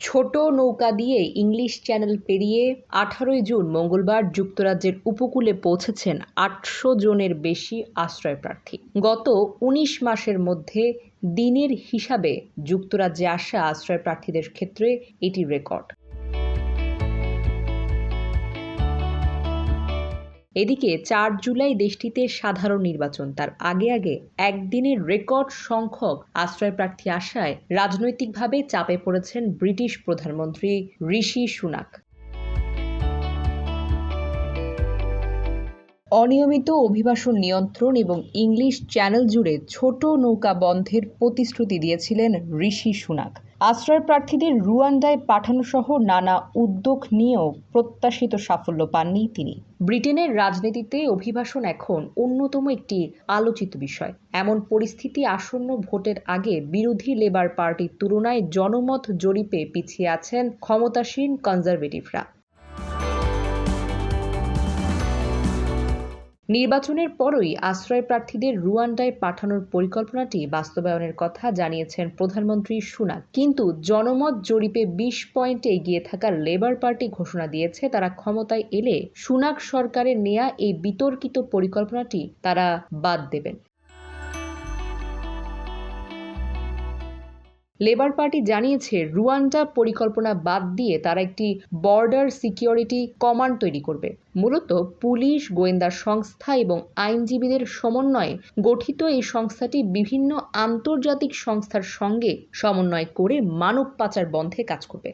ছোট নৌকা দিয়ে ইংলিশ চ্যানেল পেরিয়ে আঠারোই জুন মঙ্গলবার যুক্তরাজ্যের উপকূলে পৌঁছেছেন আটশো জনের বেশি আশ্রয়প্রার্থী। গত উনিশ মাসের মধ্যে দিনের হিসাবে যুক্তরাজ্যে আসা আশ্রয়প্রার্থীদের ক্ষেত্রে এটি রেকর্ড। এদিকে চার জুলাই দেশটিতে সাধারণ নির্বাচন। তার আগে আগে একদিনের রেকর্ড সংখ্যক আশ্রয় প্রার্থী আসায় রাজনৈতিকভাবে চাপে পড়েছেন ব্রিটিশ প্রধানমন্ত্রী ঋষি সুনাক। অনিয়মিত অভিবাসন নিয়ন্ত্রণ এবং ইংলিশ চ্যানেল জুড়ে ছোট নৌকা বন্ধের প্রতিশ্রুতি দিয়েছিলেন ঋষি সুনাক। আশ্রয় প্রার্থীদের রুয়ান্ডায় পাঠানো সহ নানা উদ্যোগ নিয়েও প্রত্যাশিত সাফল্য পাননি তিনি। ব্রিটেনের রাজনীতিতে অভিবাসন এখন অন্যতম একটি আলোচিত বিষয়। এমন পরিস্থিতি আসন্ন ভোটের আগে বিরোধী লেবার পার্টির তুলনায় জনমত জরিপে পিছিয়ে আছেন ক্ষমতাসীন কনজারভেটিভরা। নির্বাচনের পরই আশ্রয় প্রার্থীদের রুয়ান্ডায় পাঠানোর পরিকল্পনাটি বাস্তবায়নের কথা জানিয়েছেন প্রধানমন্ত্রী সুনাক কিন্তু জনমত জরিপে বিশ পয়েন্টে এগিয়ে থাকা লেবার পার্টি ঘোষণা দিয়েছে, তারা ক্ষমতায় এলে সুনাক সরকারের নেয়া এই বিতর্কিত পরিকল্পনাটি তারা বাদ দেবেন। লেবার পার্টি জানিয়েছে, রুয়ান্ডা পরিকল্পনা বাদ দিয়ে তারা একটি বর্ডার সিকিউরিটি কমান্ড তৈরি করবে। মূলত পুলিশ, গোয়েন্দা সংস্থা এবং আইনজীবীদের সমন্বয়ে গঠিত এই সংস্থাটি বিভিন্ন আন্তর্জাতিক সংস্থার সঙ্গে সমন্বয় করে মানব পাচার বন্ধে কাজ করবে।